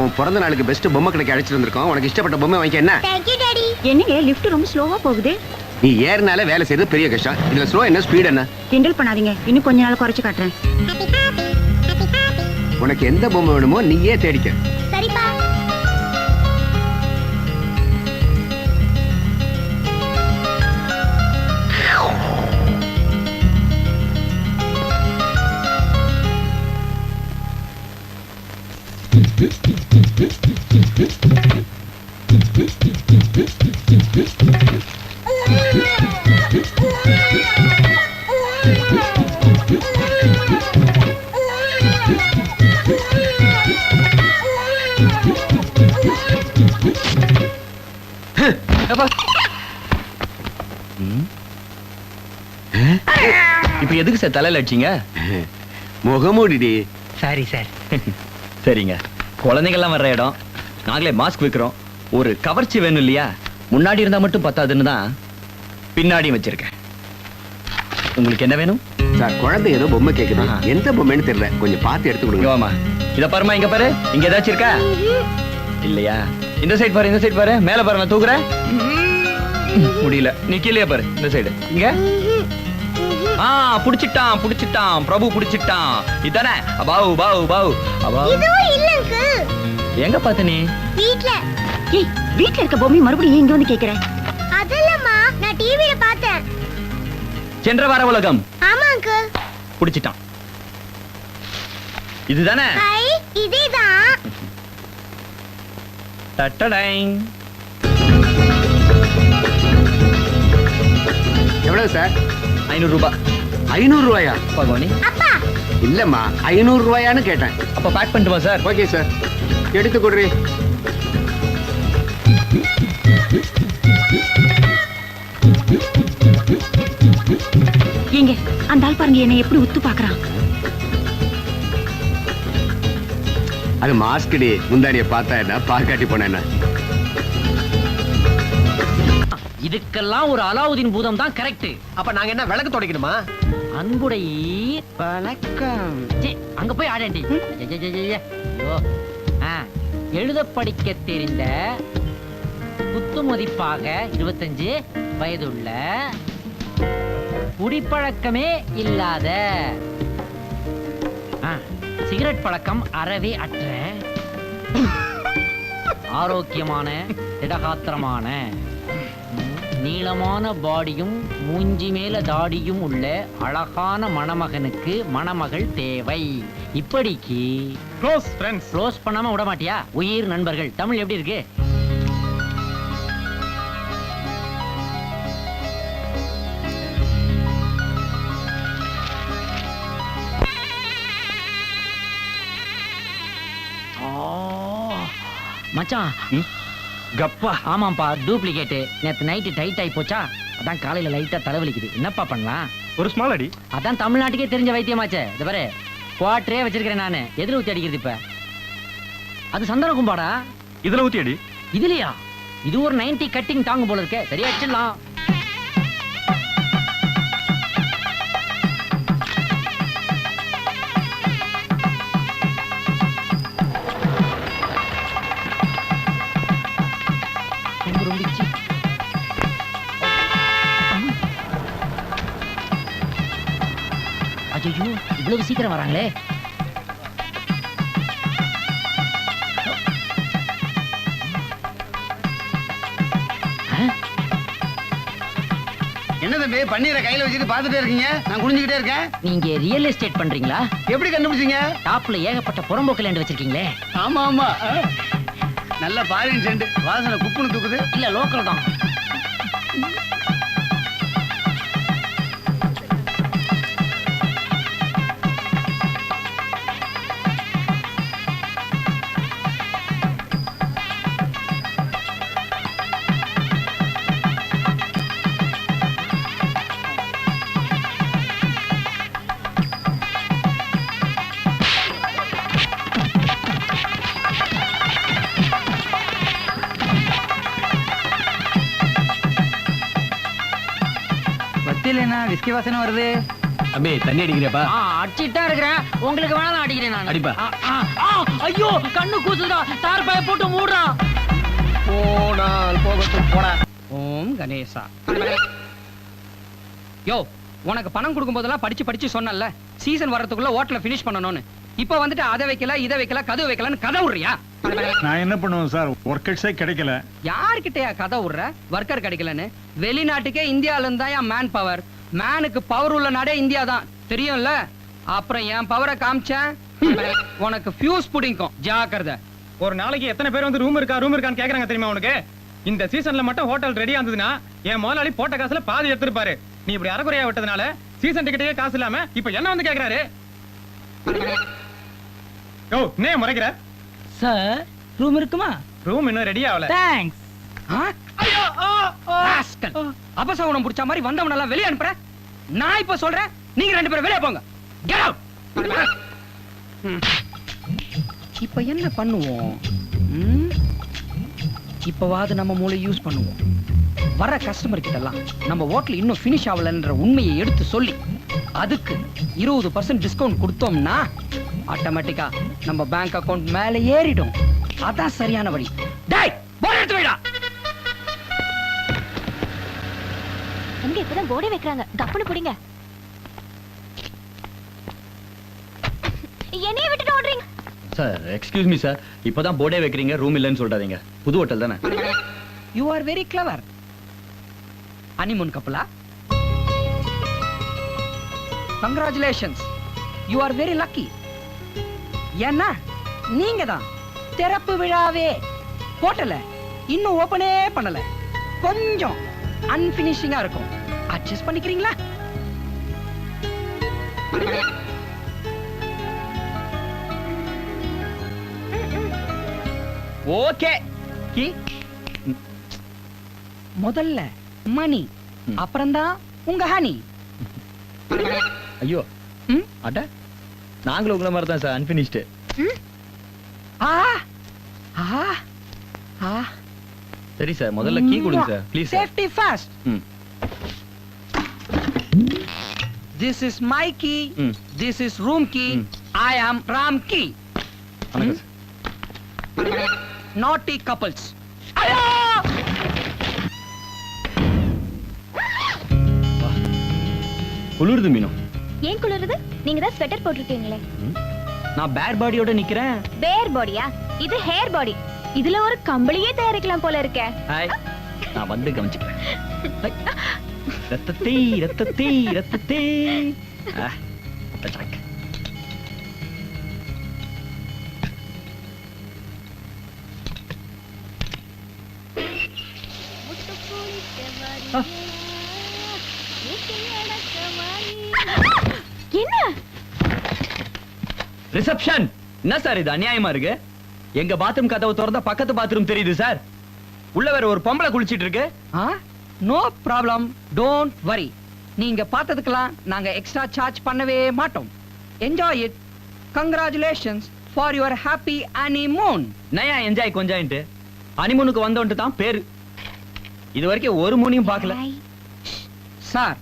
உன் பிறந்த நாளுக்கு பெஸ்ட் பொம்மை கடைக்கு அழைச்சிட்டு வந்திருக்கோம். உனக்கு இஷ்டப்பட்ட பொம்மை வாங்கிக்க என்ன? டாடி என்னங்க லிஃப்ட் ரொம்ப ஸ்லோவா போகுது? நீ ஏறினாலே வேலை செய்யறது பெரிய கஷ்டம். இதுல ஸ்லோ என்ன? ஸ்பீட் என்ன? கிண்டல் பண்ணாதீங்க. இன்னும் கொஞ்ச நாள் குறைச்சு காட்டுறேன். உனக்கு எந்த பொம்மை வேணுமோ நீயே தேடிக்க. இப்போ எதுக்கு சார் தலையில அடிச்சீங்க? முகமூடிடி. சாரி சார் சரிங்க. குழந்தைங்கள்லாம் வர்ற இடம். நாங்களே மாஸ்க் வைக்கிறோம். ஒரு கவர்ச்சி வேணும் இல்லையா? முன்னாடி இருந்தா மட்டும் பத்தாதுன்னு தான் பின்னாடியும் வச்சிருக்கேன். உங்களுக்கு என்ன வேணும்? சார் குழந்தை ஏதோ பொம்மை கேக்குது. ஆஹா. எந்த பொம்மைன்னு தெரியல. கொஞ்சம் பார்த்து எடுத்து கொடுங்க. வாமா இத பாருமா இங்க பாரு. இங்க ஏதாச்சும் இருக்கா? இல்லையா? இந்த சைடு பாரு இந்த சைடு பாரு. மேல பாரு நான் தூக்குறேன். முடியல. நீ கீழே பாரு இந்த சைடு இங்க. ஆ புடிச்சிட்டான் புடிச்சிட்டான். பிரபு புடிச்சிட்டான். இதானே? பாவு பாவு பாவு இதுவும் இல்ல அங்கிள் எங்க பார்த்த நீ? வீட்ல. ஏய் வீட்ல இருக்க பொம்மை மறுபடியும் இங்க வந்து கேக்குறேன் அதல்லம்மா நான் டிவில பார்த்தேன். சென்ற வார உலகம். ஆமா அங்கிள் புடிச்சிட்டான். இதுதானே? ஹை இதேதான். டட்டடைங். எவ்வளவு சார்? ஐநூறு ரூபாய் ஐநூறு ரூபாயா? பகவானி. இல்லம்மா ஐநூறு ரூபாயான்னு கேட்டேன். அப்ப பேக் பண்ணிட்டுமா சார் ஓகே சார் எடுத்து கொடுறி. ஏங்க அந்த ஆள் பாருங்க என்னை எப்படி உத்து பாக்குறான் அது மாஸ்கடி முந்தானிய பார்த்தா என்ன பார்க்காட்டி போன இதுக்கெல்லாம் ஒரு அலாவுதீன் பூதம் தான் கரெக்ட் அப்ப நாங்க என்ன விளக்கு துடைக்கணுமா? அன்புடை வணக்கம் அங்க போய் ஆடேண்டி எழுத படிக்க தெரிந்த குத்து மதிப்பாக இருபத்தஞ்சு வயதுள்ள குடிப்பழக்கமே இல்லாத. ஆ, சிகரெட் பழக்கம் அறவே அற்ற. ஆரோக்கியமான திடகாத்திரமான. ம், நீளமான பாடியும் மூஞ்சி மேல தாடியும் உள்ள அழகான மணமகனுக்கு மணமகள் தேவை. இப்படிக்கு க்ளோஸ் ஃப்ரெண்ட்ஸ் க்ளோஸ் பண்ணாம விட மாட்டியா? உயிர் நண்பர்கள். தமிழ் எப்படி இருக்கு? மச்சான் கப்பா. ஆமாப்பா டூப்ளிகேட் நேத்து நைட்டு டைட் ஆகி போச்சா? அதான் காலையில லைட்டா தலைவலிக்குது. என்னப்பா பண்ணலாம்? ஒரு ஸ்மால் அடி. அதான் தமிழ்நாட்டுக்கே தெரிஞ்ச வைத்தியமாச்சே. இது பாரு குவாட்டரே வச்சிருக்கிறேன் நானு. எதிர ஊத்தி அடிக்கிறது இப்ப? அது சந்தன கும்பாடா? இதுல ஊத்தி அடி. இதுலயா? இது ஒரு 90 கட்டிங் தாங்கு போல இருக்கே. சரியா அடிச்சிடலாம். ஐயோ இவ்வளவு சீக்கிரம் வராங்களே. என்ன தம்பி பன்னீரை கையில வச்சுட்டு பார்த்துட்டே இருக்கீங்க? நான் குனிஞ்சுக்கிட்டே இருக்கேன். நீங்க ரியல் எஸ்டேட் பண்றீங்களா? எப்படி கண்டுபிடிச்சீங்க? டாப்ல ஏகப்பட்ட புறம்போக்கு லேண்ட் வச்சிருக்கீங்களே. ஆமா ஆமா. நல்ல பாரின் செண்டு வாசனை குப்புன்னு தூக்குது. இல்ல லோக்கல் தான். விஸ்கி வாசனை வருது. தம்பி தண்ணி அடிக்கிறியாப்பா? ஆ, அடிச்சிட்டு இருக்கிறேன். உங்களுக்கு வேணா நான் அடிக்கிறேன் நான். அடிப்பா. ஐயோ கண்ணு கூசுதா தார் பாய போட்டு மூடுறான் போனால் போகட்டும் போடா ஓம் கணேசா. யோ உனக்கு பணம் கொடுக்கும் போதெல்லாம் படிச்சு படிச்சு சொன்னல சீசன் வர்றதுக்குள்ள ஹோட்டல ஃபினிஷ் பண்ணணும்னு. இப்போ வந்துட்டு அதை வைக்கல இதை வைக்கல கதவு வைக்கலன்னு கதை விடுறியா? நான் என்ன பண்ணுவேன் சார்? ஒர்க்கர்ஸே கிடைக்கல. யார்கிட்டயா கதை விடுற? ஒர்க்கர் கிடைக்கலன்னு. வெளிநாட்டுக்கே இந்தியால இருந்தா மேன் பவர் மேனுக்கு பவர் உள்ள நாடே இந்தியா தான் தெரியும்ல? அப்புறம் என் பவரை காமிச்சேன். உனக்கு ஃபியூஸ் புடிங்கும் ஜாக்கிரதை. ஒரு நாளைக்கு எத்தனை பேர் வந்து ரூம் இருக்கா ரூம் இருக்கான்னு கேக்குறாங்க தெரியுமா உனக்கு? இந்த சீசன்ல மட்டும் ஹோட்டல் ரெடியா இருந்ததுன்னா என் முதலாளி போட்ட காசுல பாதி எடுத்திருப்பாரு. நீ இப்படி அறகுறையா விட்டதுனால சீசன் டிக்கெட்டே காசு இல்லாம இப்ப என்ன வந்து கேக்குறாரு? யோ என்ன முறைக்கிற? சார் ரூம் இருக்குமா? ரூம் இன்னும் ரெடி ஆகல. தேங்க்ஸ் அபசகுணம் புடிச்ச மாதிரி வந்தவன எல்லாம் வெளியே அனுப்புற. நான் இப்ப சொல்றேன் நீங்க ரெண்டு பேரும் வெளியே போங்க. இப்ப என்ன பண்ணுவோம்? ம்? இப்பவாது நம்ம மூளை யூஸ் பண்ணுவோம். வர கஸ்டமர் கிட்டலாம் நம்ம ஹோட்டல் இன்னும் ஃபினிஷ் ஆகலன்ற உண்மையை எடுத்து சொல்லி அதுக்கு இருபது பர்சன்ட் டிஸ்கவுண்ட் கொடுத்தோம்னா ஆட்டோமேட்டிக்கா நம்ம பேங்க் அக்கவுண்ட் மேல ஏறிடும். அதான் சரியான வழி. டேய் போன் எடுத்து எங்க இப்பதான் போர்டே வைக்கிறாங்க. கப்புனு புடிங்க. என்னைய விட்டுட்டு ஓடுறீங்க? சார் எக்ஸ்கியூஸ் மீ சார் இப்பதான் போர்டே வைக்கிறீங்க ரூம் இல்லைன்னு சொல்றாதீங்க. புது ஹோட்டல் தானே? You are very clever honeymoon கப்பலா congratulations you are very lucky ஏன்னா நீங்க தான் திறப்பு விழாவே ஹோட்டல இன்னும் ஓபனே பண்ணல. கொஞ்சம் அன்பினிஷிங்கா இருக்கும். அட்ஜஸ்ட் பண்ணிக்கிறீங்களா? ஓகே. கி. முதல்ல மணி. அப்புறம்தான் உங்க ஹனி. ஐயோ? அட. நாங்களும் உங்களை மாதிரி தான் சார் அன்பினிஷ்டு சரி சார் முதல்ல கீ கொடுங்க sir please safety first hmm this is my key. This is room key. I am Ram key நாட்டி கப்பல்ஸ் குளிருது மீனும் ஏன் குளிருது? நீங்க தான் ஸ்வெட்டர் போட்டிருக்கீங்களே. நான் பேட் பாடியோட நிக்கிறேன். பேர் பாடியா இது ஹேர் பாடி இதுல ஒரு கம்பளியே தயாரிக்கலாம் போல இருக்கே. நான் வந்து கவனிச்சுக்கிறேன். ரத்தத்தை ரத்தத்தை ரத்தத்தை. என்ன ரிசப்ஷன் என்ன சார் இது? அநியாயமா இருக்கு? எங்க பாத்ரூம் கதவு திறந்தா பக்கத்து பாத்ரூம் தெரியுது சார். உள்ள வேற ஒரு பொம்பளை குளிச்சிட்டு இருக்கு. நோ ப்ராப்ளம் டோன்ட் வரி நீங்க பார்த்ததுக்கெல்லாம் நாங்க எக்ஸ்ட்ரா சார்ஜ் பண்ணவே மாட்டோம். Enjoy it congratulations for your happy honeymoon Naya enjoy கொஞ்சாயின்ட்டு. அனிமுனுக்கு வந்தோன்ட்டு தான் பேரு. இது வரைக்கும் ஒரு முனியும் பார்க்கல. சார்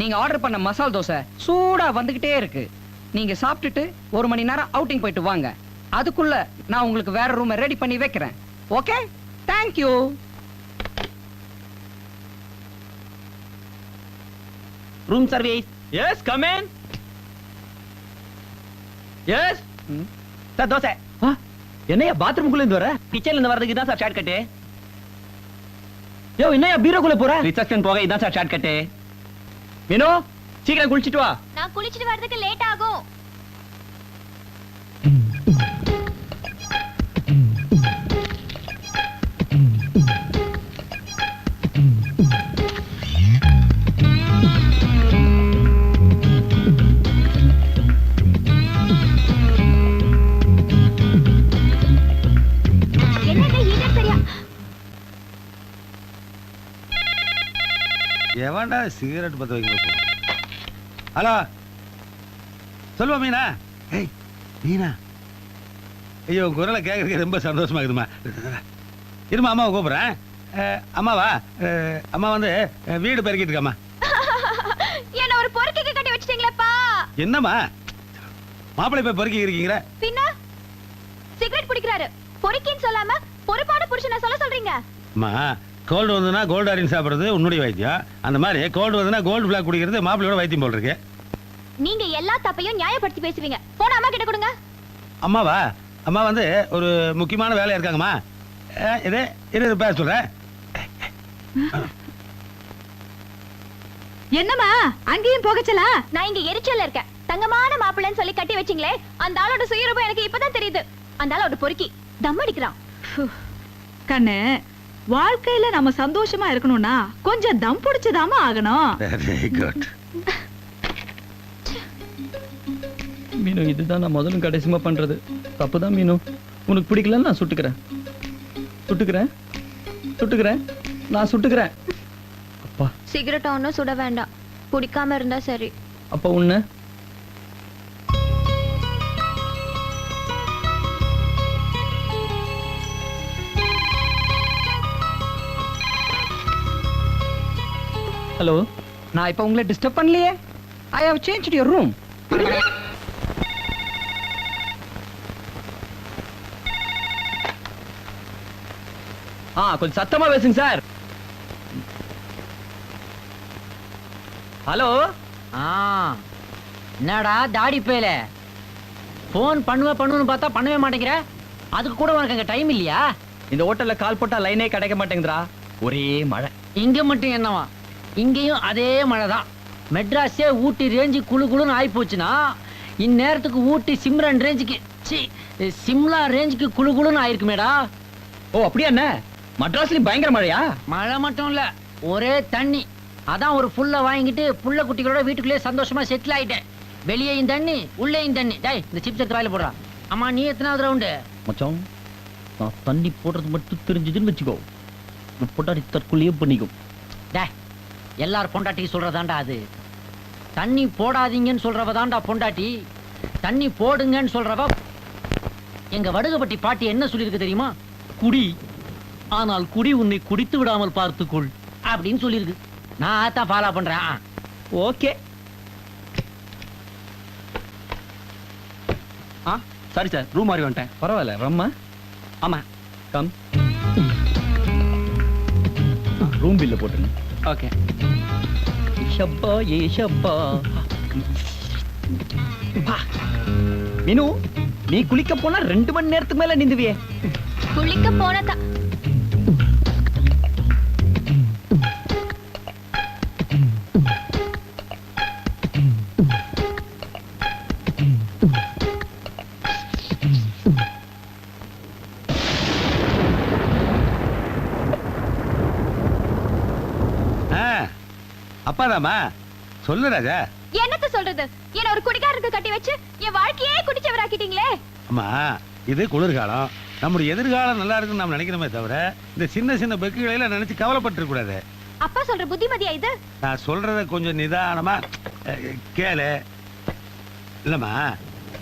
நீங்க ஆர்டர் பண்ண மசால் தோசை சூடா வந்துகிட்டே இருக்கு. நீங்க சாப்பிட்டுட்டு ஒரு மணி நேரம் அவுட்டிங் போயிட்டு வாங்க. அதுக்குள்ள நான் உங்களுக்கு வேற ரூம் ரெடி பண்ணி வைக்கிறேன். Okay thank room service yes come in yes sir dosa. என்னையா பாத்ரூம்குள்ள இருந்து வர? கிச்சன்ல இருந்து வரதுக்கு தான் சார் ஷார்ட் கட்டு யோ என்னையா பீரோக்குள்ள போற? ரிசப்ஷன் போக இதான் சார் ஷார்ட் கட்டு மீனோ சீக்கிரம் குளிச்சிட்டு வா. நான் குளிச்சிட்டு வரதுக்கு லேட் ஆகும். சிகரெட் பத்த வைக்க ஹலோ? சொல்லுவா மீனா. ஏய் மீனா. ஐயோ குரலை கேட்கறதுக்கு ரொம்ப சந்தோஷமா இருக்குதுமா இருமா அம்மாவை கூப்பிட்றேன். அம்மாவா அம்மா வந்து வீடு பெருக்கிட்டு இருக்காம்மா. என்ன ஒரு பொறுக்கைக்கு கட்டி வச்சிட்டீங்களேப்பா? என்னம்மா? மாப்பிள்ளை போய் பொறுக்கி இருக்கீங்களே? பின்ன? சிகரெட் குடிக்கிறாரு பொறுக்கின்னு சொல்லாம பொறுப்பான புருஷனை சொல்ல சொல்றீங்க. அம்மா கோல்டு வந்ததுன்னா கோல்டு அரின் சாப்பிடுறது உன்னுடைய வைத்தியம். அந்த மாதிரி கோல்டு வந்ததுன்னா கோல்டு பிளாக் குடிக்கிறது மாப்பிள்ளையோட வைத்தியம் போல் இருக்கு. நீங்க எல்லா தப்பையும் நியாயப்படுத்தி பேசுவீங்க. போன அம்மா கிட்ட கொடுங்க. அம்மாவா? அம்மா வந்து ஒரு முக்கியமான வேலையா இருக்காங்கம்மா. இது இரு பேச சொல்றேன். என்னம்மா அங்கேயும் போகச்சலா? நான் இங்க எரிச்சல்ல இருக்கேன். தங்கமான மாப்பிள்ளைன்னு சொல்லி கட்டி வச்சிங்களே அந்த ஆளோட சுயரூபம் எனக்கு இப்பதான் தெரியுது. அந்த ஆளோட பொறுக்கி தம் அடிக்கிறான். கண்ணு வாழ்க்கையில நம்ம சந்தோஷமா இருக்கணும்னா கொஞ்சம் தம் பிடிச்சதாம ஆகணும். வெரி குட் மீனு இதுதான் நான் முதலும் கடைசிமா பண்றது. தப்புதான் மீனு. உனக்கு பிடிக்கலன்னு நான் சுட்டுக்கிறேன். சுட்டுக்கிறேன். சுட்டுக்கிறேன். நான் சுட்டுக்கிறேன். அப்பா. சிகரெட் ஒன்னும் சுட வேண்டாம். குடிக்காம இருந்தா சரி. அப்பா உன்ன ஹலோ நான் இப்ப உங்களை டிஸ்டர்ப் பண்ணலையே. I have change your room ஆ கொஞ்சம் சத்தமா பேசுங்க சார். ஹலோ ஆ. என்னடா தாடி பேல ஃபோன் பண்ணுவ பண்ணுன்னு பார்த்தா பண்ணவே மாட்டேங்கிற. அதுக்கு கூட உனக்கு அங்க டைம் இல்லையா? இந்த ஹோட்டல்ல கால் போட்டா லைனே கிடைக்க மாட்டேங்குதுடா. ஒரே மழை. இங்க மட்டும் என்னவா? இங்கேயும் அதே மழை தான் மெட்ராஸே ஊட்டி ரேஞ்சு குளு குளுன்னு ஆகி போச்சுன்னா இந்நேரத்துக்கு ஊட்டி சிம்ரன் ரேஞ்சுக்கு சி சிம்லா ரேஞ்சுக்கு குளு குளுன்னு ஆயிருக்குமேடா. ஓ அப்படியா என்ன? மட்ராஸ்லயும் பயங்கர மழையா? மழை மட்டும் இல்ல ஒரே தண்ணி. அதான் ஒரு புல்ல வாங்கிட்டு புள்ள குட்டிகளோட வீட்டுக்குள்ளேயே சந்தோஷமா செட்டில் ஆயிட்டேன். வெளியேயும் தண்ணி உள்ளேயும் தண்ணி. டேய் இந்த சிப்ஸ் எடுத்து வாயில போடுறா. அம்மா நீ எத்தனாவது ரவுண்டு மச்சான் நான் தண்ணி போடுறது மட்டும் தெரிஞ்சதுன்னு வச்சுக்கோ. பொட்டாடி தற்கொலையே பண்ணிக்கும். டேய் எல்லார் பொண்டாட்டிக்கு சொல்றதாண்டா அது? தண்ணி போடாதீங்கன்னு சொல்றவ தாண்டா பொண்டாட்டி? தண்ணி போடுங்கன்னு சொல்றவ எங்க வடுகப்பட்டி பாட்டி என்ன சொல்லியிருக்கு தெரியுமா? குடி. ஆனால் குடி உன்னை குடித்து விடாமல் பார்த்துக்கொள் அப்படின்னு சொல்லியிருக்கு. நான் அதான் ஃபாலோ பண்றேன். ஆ. ஓகே. ஆ சாரி சார் ரூம் மாறி வந்துட்டேன். பரவாயில்ல ரம்மா. ஆமா. கம். ரூம் பில்ல போட்டுருங்க. ஓகே. ஏஷப்பா ஏஷப்பா. ஷப்பா நீ குளிக்க போனா ரெண்டு மணி நேரத்துக்கு மேல நிந்துவியே குளிக்க போனதா? அப்பாதாம்மா சொல்லு ராஜா. என்னத்த சொல்றது? என்ன ஒரு குடிகாரருக்கு கட்டி வச்சு என் வாழ்க்கையே குடிச்சவராக்கிட்டீங்களே. அம்மா இது குளிர்காலம். நம்முடைய எதிர்காலம் நல்லா இருக்குன்னு நாம் நினைக்கிறோமே தவிர இந்த சின்ன சின்ன பெக்குகளையெல்லாம் நினைச்சு கவலைப்பட்டு கூடாது அப்பா சொல்ற புத்திமதியா இது? நான் சொல்றத கொஞ்சம் நிதானமா அஹ், கேளு. இல்லம்மா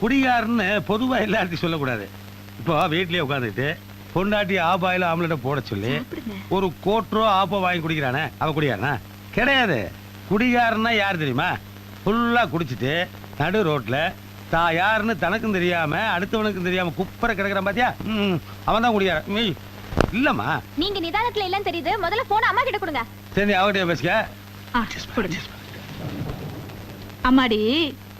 குடிகாரன்னு பொதுவா எல்லார்ட்டையும் சொல்லக்கூடாது. இப்போ வீட்லயே உட்காந்துக்கிட்டு பொண்டாட்டி ஆபாயில ஆம்லெட்டை போட சொல்லி ஒரு கோட்ரோ ஆப்போ வாங்கி குடிக்கிறானே அவ குடிகாரனா? கிடையாது. குடிகாரன்னா யார் தெரியுமா? ஃபுல்லா குடிச்சிட்டு நடு ரோட்ல தான் யாருன்னு தனக்கும் தெரியாம அடுத்தவனுக்கும் தெரியாம குப்பரை கிடக்குறான் பாத்தியா? ம், அவன் தான் குடிகாரன். நீ இல்லம்மா. நீங்க நிதானத்துல இல்லன்னு தெரியுது. முதல்ல போன அம்மா கிட்ட கொடுங்க. சரி அவகிட்ட கொடுங்க. அம்மாடி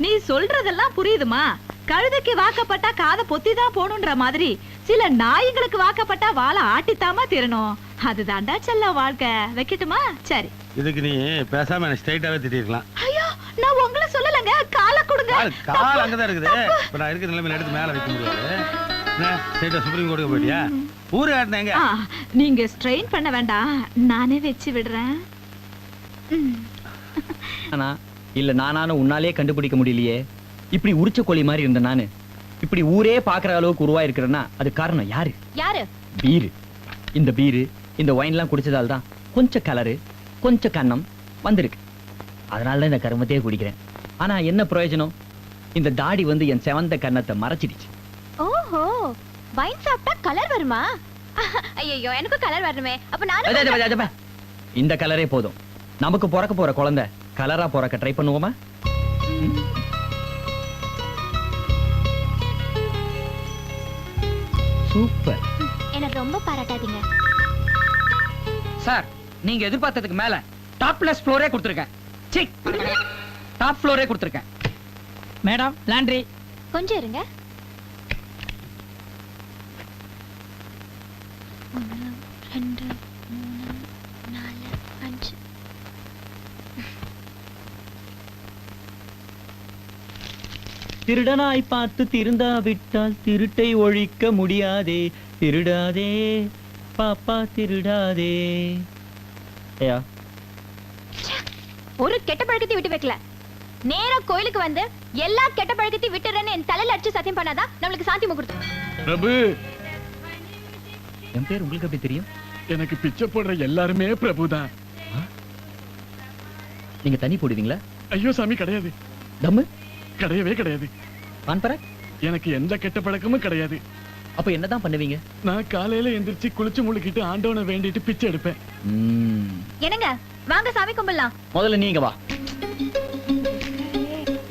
நீ சொல்றதெல்லாம் புரியுதுமா? கழுதைக்கு வாக்கப்பட்டா காதை பொத்தி தான் போகணுன்ற மாதிரி சில நாய்களுக்கு வாக்கப்பட்டா வாழை ஆட்டித்தாமா திரணும் அதுதான்டா செல்ல வாழ்க்கை. வைக்கட்டுமா? சரி. இதுக்கு நீ பேசாம என்ன ஸ்ட்ரைட்டாவே திட்டிருக்கலாம். ஐயோ நான் உங்களை சொல்லலங்க. காலை கொடுங்க. கால் அங்கதான் இருக்குது. இப்ப நான் இருக்கிற நிலைமையில எடுத்து மேல வைக்க முடியாது. ஸ்ட்ரைட்டா சுப்ரீம் கோர்ட்டுக்கு போயிட்டியா? ஊரு காட்டினேங்க. ஆ, நீங்க ஸ்ட்ரெயின் பண்ண வேண்டாம். நானே வச்சு விடுறேன். ஆனா இல்ல நானான உன்னாலே கண்டுபிடிக்க முடியலையே. இப்படி உரிச்ச கோழி மாதிரி இருந்த நானு. இப்படி ஊரே பாக்குற அளவுக்கு உருவாயிருக்கிறேன்னா அது காரணம் யாரு? யாரு? பீரு. இந்த பீரு இந்த ஒயின்லாம் குடிச்சதால தான் கொஞ்சம் கலரு கொஞ்சம் கன்னம் வந்திருக்கு. அதனால தான் இந்த கருமத்தையே குடிக்கிறேன். ஆனா என்ன பிரயோஜனம்? இந்த தாடி வந்து என் செவந்த கன்னத்தை மறைச்சிடுச்சு. ஓஹோ வைன் சாப்பிட்டா கலர் வருமா? ஐயோ எனக்கும் கலர் வரணுமே. அப்ப அதே. இந்த கலரே போதும். நமக்கு பிறக்க போற குழந்தை கலரா பிறக்க ட்ரை பண்ணுவோமா? சூப்பர். என்ன ரொம்ப பாராட்டாதீங்க. சார் நீங்க எதிர்பார்த்ததுக்கு மேல டாப் பிளஸ் ஃப்ளோரே கொடுத்துருக்கேன். சி டாப் ஃப்ளோரே கொடுத்துருக்கேன். Madam laundry. கொஞ்சம் இருங்க. திருடனாய் பார்த்து திருந்தா விட்டால் திருட்டை ஒழிக்க முடியாதே. திருடாதே. பாப்பா திருடாதே. ஒரு கெட்ட பழக்கத்தையும் விட்டு வைக்கல. நேரா கோயிலுக்கு வந்து எல்லா கெட்ட பழக்கத்தையும் விட்டுறேன்னு என் தலையில அடிச்சு சத்தியம் பண்ணாதான் நம்மளுக்கு சாந்தி முகூர்த்தம். பிரபு! என் பேர் உங்களுக்கு எப்படி தெரியும்? எனக்கு பிச்சை போடுற எல்லாருமே பிரபு தான் நீங்க தண்ணி போடுவீங்களா? ஐயோ சாமி கிடையாது. தம்மு? கிடையவே கிடையாது. பான்பர எனக்கு எந்த கெட்ட பழக்கமும் கிடையாது. அப்ப என்னதான் பண்ணுவீங்க? நான் காலையில எந்திரிச்சு குளிச்சு முழுக்கிட்டு ஆண்டவனை வேண்டிட்டு பிச்சை எடுப்பேன். ம், என்னங்க? வாங்க சாமி கும்பிடலாம். முதல்ல நீங்க வா.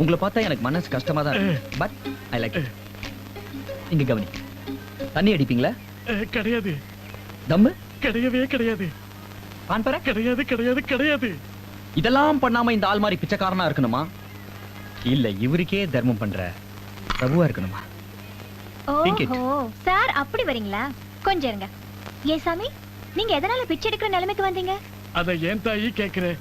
உங்களை பார்த்தா எனக்கு மனசு கஷ்டமா தான் இருக்கு. பட் ஐ லைக் இங்க கவனி. தண்ணி அடிப்பீங்களா? கிடையாது. தம்மு? கிடையவே கிடையாது. பான்பர கிடையாது கிடையாது கிடையாது. இதெல்லாம் பண்ணாம இந்த ஆள் மாதிரி பிச்சைக்காரனா இருக்கணுமா? இல்ல இவருக்கே தர்மம் பண்ற பிரபுவா இருக்கணுமா? Think it. ஓஹோ சார் அப்படி வரீங்களா? கொஞ்சம் இருங்க. ஏன் சாமி நீங்க எதனால பிச்சை எடுக்கிற நிலைமைக்கு வந்தீங்க? அத ஏன் தாயி கேக்குற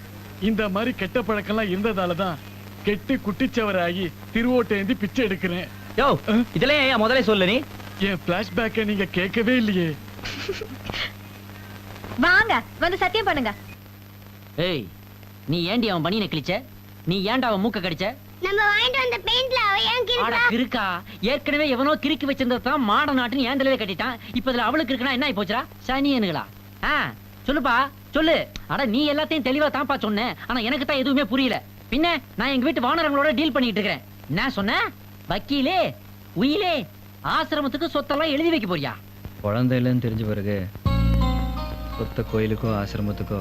இந்த மாதிரி கெட்ட பழக்கம்லாம் இருந்ததாலதான் கெட்டு குட்டிச்சவராகி திருவோட்டேந்தி பிச்சை எடுக்கிறேன் யோ இதெல்லாம் ஏன் முதல்ல சொல்லு நீ? என் பிளாஷ்பேக்கை நீங்க கேட்கவே இல்லையே. வாங்க வந்து சத்தியம் பண்ணுங்க. ஏய் நீ ஏண்டி அவன் பனியனை கிழிச்ச? நீ ஏன்டா அவன் மூக்க கடிச்ச? நம்ம வாங்கிட்டு வந்த பெயிண்ட்ல அவ ஏன் ஆடா கிறுக்கா. ஏற்கனவே எவனோ கிறுக்கி வச்சிருந்தது தான் மாட நாட்டுன்னு ஏன் தலையில கட்டிட்டான். இப்ப இதுல அவளுக்கு இருக்குன்னா என்ன ஆயி போச்சுடா? சனியனுங்களா ஆ சொல்லுப்பா சொல்லு. அட நீ எல்லாத்தையும் தெளிவா தான்ப்பா சொன்ன. ஆனா எனக்கு தான் எதுவுமே புரியல. பின்ன நான் எங்க வீட்டு வானரங்களோட டீல் பண்ணிட்டு இருக்கிறேன். என்ன சொன்ன? வக்கீலே உயிலே ஆசிரமத்துக்கு சொத்தெல்லாம் எழுதி வைக்க போறியா? குழந்தை இல்லைன்னு தெரிஞ்ச பிறகு சொத்த கோயிலுக்கோ ஆசிரமத்துக்கோ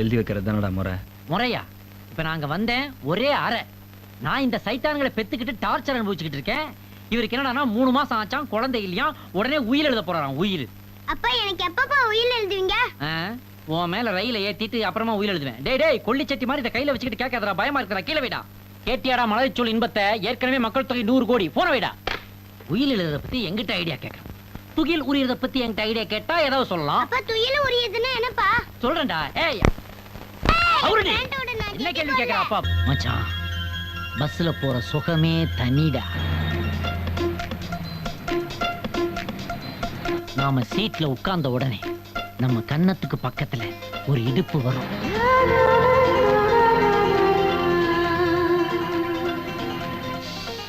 எழுதி வைக்கிறது தானடா முறை. முறையா? இப்ப நாங்க வந்தேன் ஒரே அறை. நான் இந்த சைத்தான்களை பெத்துக்கிட்டு டார்ச்சர் அனுபவிச்சுக்கிட்டு இருக்கேன். இவருக்கு என்னடான்னா மூணு மாசம் ஆச்சாம் குழந்தை இல்லையா உடனே உயிர் எழுத போறாராம் உயிர். அப்பா எனக்கு எப்பப்பா உயிர் எழுதுவீங்க? உன் மேல ரயில ஏத்திட்டு அப்புறமா உயிர் எழுதுவேன். டேய் டேய் கொல்லி சட்டி மாதிரி இதை கையில வச்சுக்கிட்டு கேட்காதடா பயமா இருக்கிறா கீழே வைடா. கேட்டியாடா மலைச்சொல் இன்பத்தை ஏற்கனவே மக்கள் தொகை நூறு கோடி போன வைடா. உயிர் எழுதுறத பத்தி எங்கிட்ட ஐடியா கேட்கறேன். துகில் உரியறத பத்தி என்கிட்ட ஐடியா கேட்டா ஏதாவது சொல்லலாம். அப்பா துயில உரியதுன்னா என்னப்பா? சொல்றேன்டா ஏய். அவருடி என்ன கேள்வி கேட்கற அப்பா? மச்சான் பஸ்ல போற சுகமே தனிடா. நாம சீட்ல உட்கார்ந்த உடனே நம்ம கன்னத்துக்கு பக்கத்துல ஒரு இடுப்பு வரும்.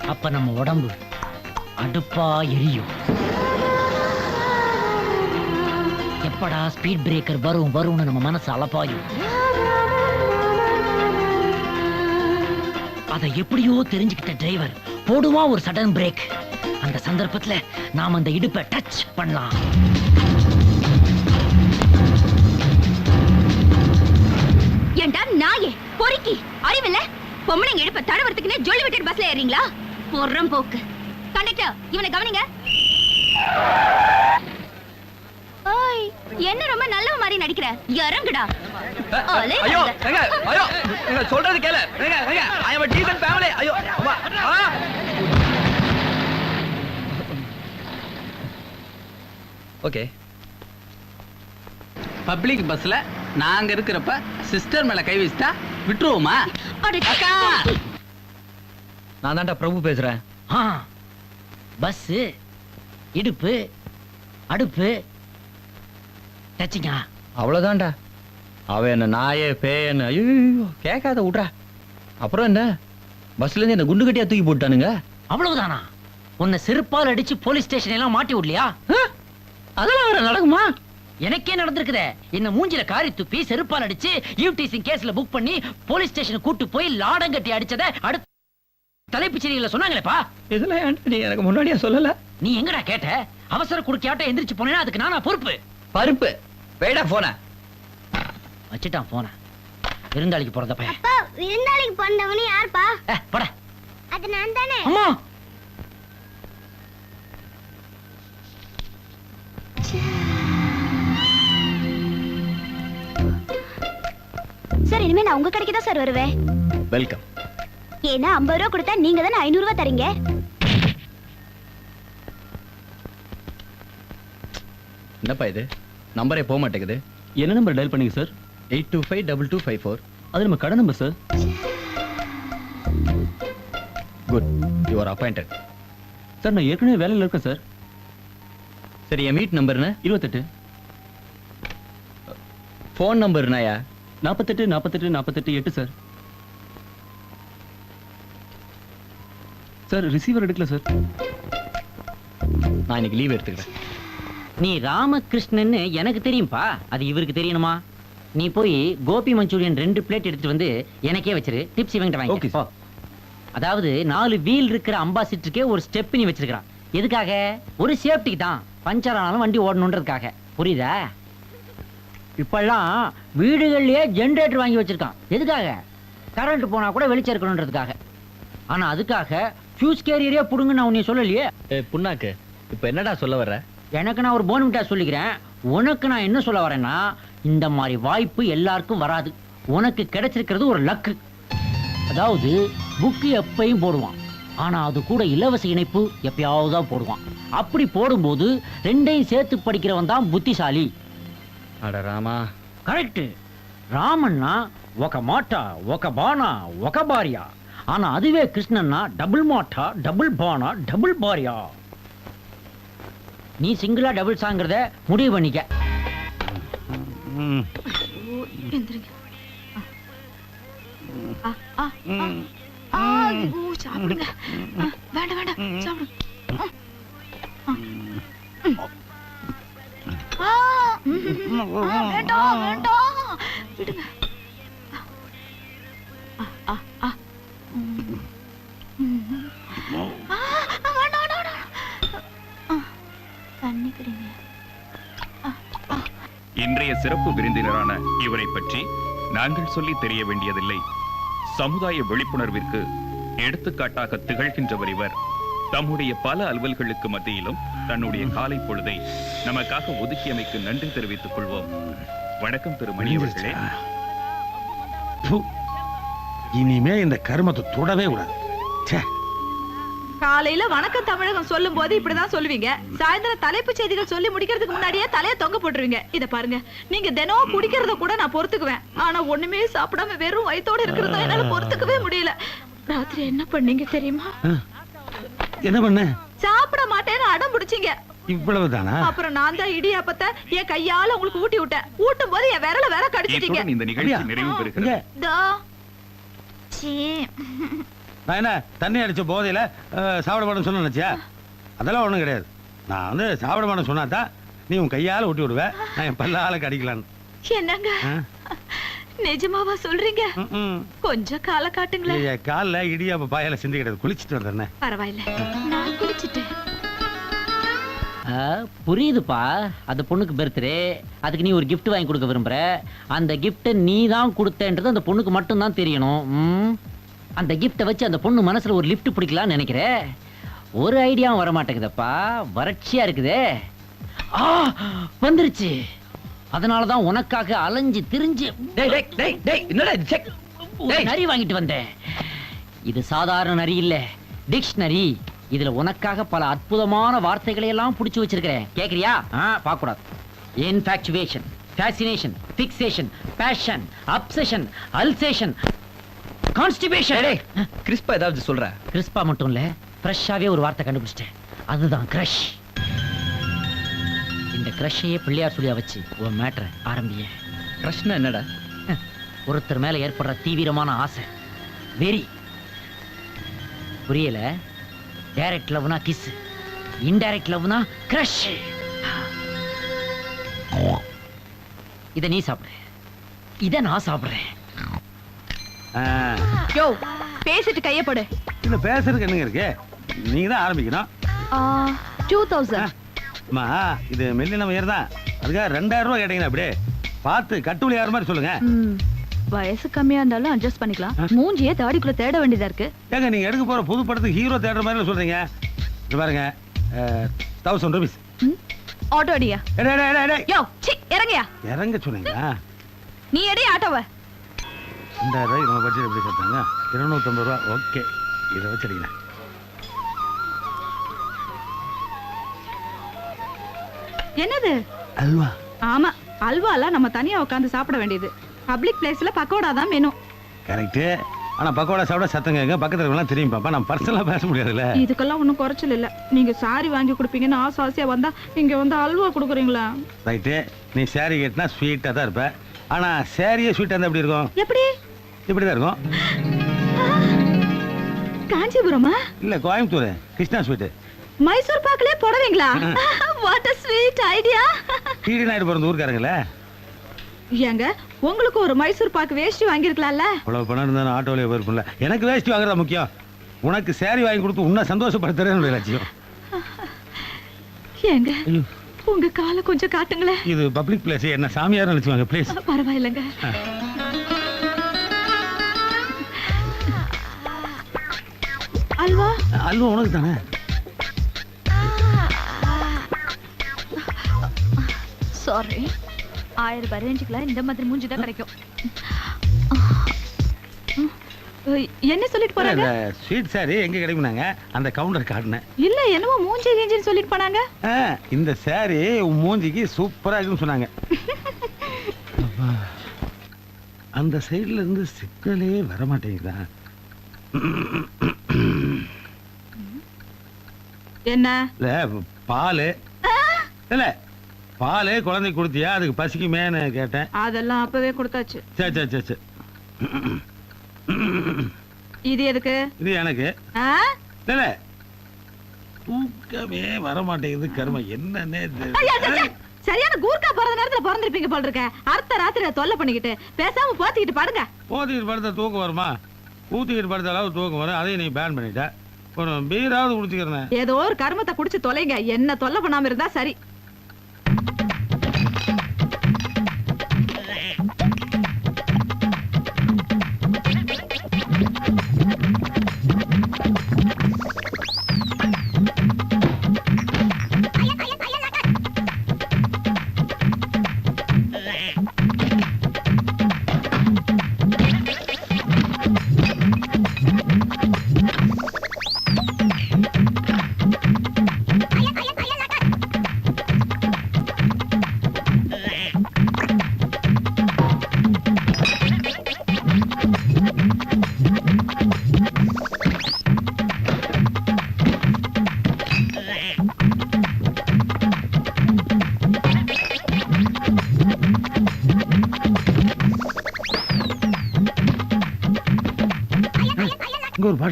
அப்ப நம்ம உடம்பு அடுப்பா எரியும். எப்படா ஸ்பீட் பிரேக்கர் வரும் வரும்னு நம்ம மனசு அலப்பாயும். அதை எப்படியோ தெரிஞ்சுக்கிட்ட டிரைவர் போடுவான் ஒரு சடன் பிரேக் அந்த சந்தர்ப்பத்துல நாம அந்த இடுப்பை டச் பண்ணலாம். ஏண்டா நாயே பொறுக்கி அறிவில்ல? பொம்பளைங்க இடுப்ப தடவறதுக்குன்னு ஜொல்லி விட்டுட்டு பஸ்ல ஏறீங்களா பொறம் போக்கு. கண்டக்டர் இவனை கவனிங்க. ஓய் என்ன ரொம்ப நல்லவ மாதிரி நடிக்கிற? இறங்குடா. அலே, ஐயோ. எங்க ஐயோ எங்க சொல்றது கேளு. எங்க எங்க ஐ அம் டீசன்ட் ஃபேமிலி ஐயோ ஆ? ஓகே. பப்ளிக் பஸ்ல நாங்க இருக்கிறப்ப சிஸ்டர் மேல கை வச்சுட்டா விட்டுருவோமா? நான் தான்டா பிரபு பேசுறேன். பஸ் இடுப்பு அடுப்பு டச்சிங்கா அவ்வளவுதான்டா. அவ என்ன நாயே பேயன்னு ஐயோ கேட்காத விட்றா. அப்புறம் என்ன? பஸ்ல இருந்து என்ன குண்டு கட்டியா தூக்கி போட்டானுங்க அவ்வளவுதானா? உன்னை செருப்பால் அடிச்சு போலீஸ் ஸ்டேஷன் எல்லாம் மாட்டி விடலையா? அதெல்லாம் வேற நடக்குமா? எனக்கே நடந்திருக்குதே. என்ன மூஞ்சில காரி துப்பி செருப்பால் அடிச்சு யூடிசி கேஸ்ல புக் பண்ணி போலீஸ் ஸ்டேஷன் கூட்டு போய் லாடம் கட்டி அடிச்சத அடுத்த தலைப்புச் செய்தியில சொன்னாங்களேப்பா. இதெல்லாம் நீ எனக்கு முன்னாடியே சொல்லல? நீ எங்கடா கேட்ட? அவசர குடுக்கியாட்ட எந்திரிச்சு போனேன்னா அதுக்கு நானா பொறுப்பு? பருப்பு. வைடா போன. வச்சிட்டான் போன. விருந்தாளிக்கு போறத பையன். அப்பா விருந்தாளிக்கு போனவனு யாருப்பா? ஏ போட. அது நான் தானே. அம்மா. சார் இனிமே நான் உங்க கடைக்கு தான் சார் வருவேன். வெல்கம். ஏன்னா ஐம்பது ரூபா கொடுத்தா நீங்க தானே ஐநூறு ரூபா தரீங்க? என்னப்பா இது? நம்பரே போக மாட்டேங்குது. என்ன நம்பர் டயல் பண்ணீங்க sir eight two five double two five four. அது நம்ம கடை number sir good you are appointed sir நான் ஏற்கனவே வேலையில் இருக்கேன் சார் சரி என் மீட் நம்பர்னு இருபத்தெட்டு. ஃபோன் நம்பர்னாயா நாற்பத்தெட்டு நாற்பத்தெட்டு நாற்பத்தெட்டு எட்டு சார் சார் ரிசீவர் எடுக்கல சார் நான் இன்னைக்கு லீவ் எடுத்துக்கிறேன். நீ ராமகிருஷ்ணன்னு எனக்கு தெரியும்பா. அது இவருக்கு தெரியணுமா? நீ போய் கோபி மஞ்சூரியன் ரெண்டு பிளேட் எடுத்துட்டு வந்து எனக்கே வச்சிரு. டிப்ஸ் இவங்கிட்ட வாங்கி போ. அதாவது நாலு வீல் இருக்கிற அம்பாசிட்டருக்கே ஒரு ஸ்டெப் நீ வச்சிருக்கான் எதுக்காக? ஒரு சேஃப்டிக்கு தான். பஞ்சர் ஆனாலும் வண்டி ஓடணுன்றதுக்காக. புரியுதா? இப்பெல்லாம் வீடுகள்லயே ஜெனரேட்டர் வாங்கி வச்சிருக்கான். எதுக்காக? கரண்ட் போனா கூட வெளிச்சம் இருக்கணுன்றதுக்காக. ஆனா அதுக்காக ஃபியூஸ் கேரியரே புடுங்க நான் உன்னை சொல்லலையே? புண்ணாக்கு இப்போ என்னடா சொல்ல வர்ற? எனக்கு நான் ஒரு போன்விட்டா சொல்லிக்கிறேன் உனக்கு நான் என்ன சொல்ல வரேன்னா இந்த மாதிரி வாய்ப்பு எல்லாருக்கும் வராது உனக்கு கிடைச்சிருக்கிறது ஒரு லக்கு அதாவது புக்கு எப்பயும் போடுவான் ஆனா அது கூட இலவச இணைப்பு எப்பயாவது தான் போடுவான் அப்படி போடும்போது ரெண்டையும் சேர்த்து படிக்கிறவன் தான் புத்திசாலி அட ராமா కరెక్ట్ రామన్న ఒక మాట ఒక బాణ ఒక భార్య ఆనా అదివే కృష్ణన్న డబుల్ మాట డబుల్ బాణ డబుల్ భార్య நீ சிங்கிளா டபுள் சாங்கிறத முடிவு பண்ணிக்க. சாப்பிடுங்க. வேண்டாம் வேண்டாம். சாப்பிடுங்க. வேண்டாம் வேண்டாம். விடுங்க. ஆ, ஆ, ஆ. ம். ம். ஆ, ஆ, வேண்டாம் வேண்டாம் வேண்டாம். ஆ, இன்றைய சிறப்பு விருந்தினரான இவரை பற்றி நாங்கள் சொல்லி தெரிய வேண்டியதில்லை. சமுதாய விழிப்புணர்விற்கு எடுத்துக்காட்டாக திகழ்கின்றவர் இவர். தம்முடைய பல அலுவல்களுக்கு மத்தியிலும் தன்னுடைய காலை பொழுதை நமக்காக ஒதுக்கியமைக்கு நன்றி தெரிவித்துக் கொள்வோம். வணக்கம் திரு மணி அவர்களே. இனிமே இந்த கருமத்தை தொடவே கூடாது. காலையில வணக்கம் தமிழகம் சொல்லும் போது இப்படிதான் சொல்லுவீங்க. சாயந்தரம் தலைப்புச் செய்திகள் சொல்லி முடிக்கிறதுக்கு முன்னாடியே தலைய தொங்க போட்டுருவீங்க. இத பாருங்க. நீங்க தினம் குடிக்கிறத கூட நான் பொறுத்துக்குவேன். ஆனா ஒண்ணுமே சாப்பிடாம வெறும் வயித்தோட இருக்கிறத என்னால பொறுத்துக்கவே முடியல. ராத்திரி என்ன பண்ணீங்க தெரியுமா? என்ன பண்ண? சாப்பிட மாட்டேன்னு அடம் பிடிச்சீங்க. இவ்வளவு தானா அப்புறம் நான் தான் இடியாப்பத்தை என் கையால உங்களுக்கு ஊட்டி விட்டேன். ஊட்டும் போது என் விரல வேற கடிச்சிட்டீங்க. இந்த நிகழ்ச்சி? நிறைவு பெறுகிறது. நான் என்ன தண்ணி அடிச்ச போதையில சாப்பிட மாட்டேன்னு சொன்ன நினைச்சியா? அதெல்லாம் ஒண்ணும் கிடையாது. நான் வந்து சாப்பிட மாட்டேன்னு சொன்னாதான் நீ உன் கையால ஊட்டி விடுவ. நான் என் பல்லால கடிக்கலான்னு. என்னங்க? நிஜமாவா சொல்றீங்க. கொஞ்சம் கால காட்டுங்களேன். என் கால்ல இடியாப்ப பாயால சிந்தி கிடையாது குளிச்சுட்டு வந்தேன் பரவாயில்ல. நான் குளிச்சிட்டேன். ஆ, புரியுதுப்பா. அந்த பொண்ணுக்கு பர்த்டே அதுக்கு நீ ஒரு gift வாங்கி கொடுக்க விரும்புற. அந்த கிஃப்ட்டை நீ தான் கொடுத்தன்றது அந்த பொண்ணுக்கு மட்டும்தான் தெரியணும். ம்? அந்த கிஃப்ட்டை வச்சு அந்த பொண்ணு மனசுல ஒரு லிஃப்ட் பிடிக்கலாம்னு நினைக்கிற. ஒரு ஐடியாவும் வர மாட்டேங்குதப்பா வறட்சியா இருக்குதே. ஆ வந்துருச்சு. அதனால தான் உனக்காக அலைஞ்சு திரிஞ்சு நரி வாங்கிட்டு வந்தேன். இது சாதாரண நரி இல்ல. டிக்ஷனரி. இதுல உனக்காக பல அற்புதமான வார்த்தைகளை எல்லாம் புடிச்சு வச்சிருக்கிறேன். கேக்குறியா? பார்க்க கூடாது infatuation fascination fixation passion obsession alsatian constipation டேய் கிறிஸ்பா ஏதாவது சொல்ற? கிறிஸ்பா மட்டும் இல்ல ஃப்ரெஷ்ஷாவே ஒரு வார்த்தை கண்டுபிடிச்சிட்டேன். அதுதான் கிரஷ் இந்த கிரஷையே பிள்ளையார் சொல்லியா வச்சு உன் மேட்ரை ஆரம்பிய. பிரச்சனை என்னடா? ஒருத்தர் மேல ஏற்படுற தீவிரமான ஆசை. வெறி. புரியல? டைரக்ட் லவ்னா கிஸ் இன்டைரக்ட் லவ்னா கிரஷ் இத நீ சாப்பிடு. இத நான் சாப்பிடுறேன். யோ பேசிட்டு கைய போடு. இல்ல பேசுறதுக்கு என்னங்க இருக்கு? நீங்க தான் ஆரம்பிக்கணும். டூ தௌசண்ட் அம்மா இது மெல்லின உயர் தான் அதுக்காக ரெண்டாயிரம் ரூபாய் கேட்டீங்களா அப்படியே பார்த்து கட்டுவலி யார் மாதிரி சொல்லுங்க. வயசு கம்மியா இருந்தாலும் அட்ஜஸ்ட் பண்ணிக்கலாம். மூஞ்சியே தாடிக்குள்ள தேட வேண்டியதா இருக்கு. ஏங்க நீங்க எடுக்க போற புது படத்துக்கு ஹீரோ தேடுற மாதிரி சொல்றீங்க. இது பாருங்க தௌசண்ட் ருபீஸ் ஆட்டோ அடியா. யோ சி இறங்கயா. இறங்க சொன்னீங்களா? நீ எடி ஆட்டோவ. ரெண்டாயிரம் ரூபாய்க்கு நம்ம பட்ஜெட் எப்படி சேர்த்தாங்க இருநூத்தம்பது ரூபா ஓகே இதை வச்சிருக்கேன் என்னது? அல்வா. ஆமா அல்வாலாம் நம்ம தனியா உட்காந்து சாப்பிட வேண்டியது. பப்ளிக் பிளேஸ்ல பக்கோடா தான் மெனு கரெக்டு ஆனா பக்கோடா சாப்பிட சத்தம் கேட்க பக்கத்துல இருக்கவங்களாம் தெரியும் பாப்பா. நான் பர்சனலா பேச முடியாதுல்ல. இதுக்கெல்லாம் ஒன்றும் குறைச்சல் இல்ல. நீங்க சாரி வாங்கி கொடுப்பீங்கன்னு ஆசை ஆசையா வந்தா இங்க வந்து அல்வா கொடுக்குறீங்களா? ரைட்டு நீ saree கட்டினா ஸ்வீட்டாக தான் இருப்ப. ஆனா சேரீயே ஸ்வீட்டாக இருந்தால் எப்படி இருக்கும்? எப்படி? இப்படி தான் இருக்கும். காஞ்சிபுரமா? இல்ல கோயம்புத்தூர். கிருஷ்ணா ஸ்வீட்டு. மைசூர் பாக்கலே போடுவீங்களா? What a sweet idea TT Naidu பிறந்த ஊருக்காரங்களே? ஏங்க உங்களுக்கு ஒரு மைசூர் பாக்கு வேஷ்டி வாங்கியிருக்கலாம்ல? இவ்வளவு பணம் இருந்தாலும் ஆட்டோவிலே போயிருக்கும்ல எனக்கு வேஷ்டி வாங்குறதா முக்கியம்? உனக்கு saree வாங்கி கொடுத்து உன்னை சந்தோஷப்படுத்துறேன் என்னுடைய லட்சியம். ஏங்க உங்க காலை கொஞ்சம் காட்டுங்களேன். இது பப்ளிக் பிளேஸ் என்ன சாமியார் நினைச்சுவாங்க ப்ளீஸ் பரவாயில்லைங்க. அல்வா? அல்வா உனக்கு தானே சாரி ஆயிரம் ரூபாய் ரேஞ்சுக்குலாம் இந்த மாதிரி மூஞ்சி தான் கிடைக்கும். என்ன சொல்லிட்டு போறாங்க? ஸ்வீட் saree எங்க கிடைக்குனாங்க அந்த கவுண்டர் காட்டினேன். இல்ல என்னமோ மூஞ்சி கீஞ்சின்னு சொல்லிட்டு போனாங்க. இந்த உன் மூஞ்சிக்கு சூப்பரா இருக்குன்னு சொன்னாங்க. அந்த சைடுல இருந்து சிக்னலே வர மாட்டேங்குதா என்ன? இல்ல பால். இல்ல பால் குழந்தைக்கு கொடுத்தியா? அதுக்கு பசிக்குமேன்னு கேட்டேன். அதெல்லாம் அப்பவே கொடுத்தாச்சு. சரி சரி சரி சரி. இது எதுக்கு? இது எனக்கு? இல்ல தூக்கமே வர மாட்டேங்குது கருமம் என்னன்னே. சரியான கூர்க்கா பிறந்த நேரத்துல பிறந்திருப்பீங்க போல் இருக்க. அடுத்த ராத்திரி தொல்லை பண்ணிக்கிட்டு பேசாம போத்திக்கிட்டு படுங்க. போத்திக்கிட்டு படுத்தா தூக்கம் வருமா? ஊத்திக்கிட்டு படுத்த அளவு தூக்கம் வரும். அதையும் நீ பேன் பண்ணிட்ட. ஒரு பீராவது குடிச்சுக்கிறேன். ஏதோ ஒரு கருமத்தை குடிச்சு தொலைங்க. என்ன தொல்லை பண்ணாம இருந்தா சரி.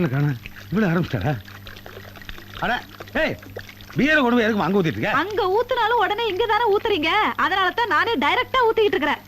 பாட்டில் காண. இவ்வளவு ஆரம்பிச்சிட்டாரா அட ஏய் பீரை கொண்டு போய் எதுக்கு அங்க ஊத்திட்டு இருக்க? அங்க ஊத்துனாலும் உடனே இங்க தானே ஊத்துறீங்க. அதனால தான் நானே டைரக்டா ஊத்திட்டு இருக்கிறேன்.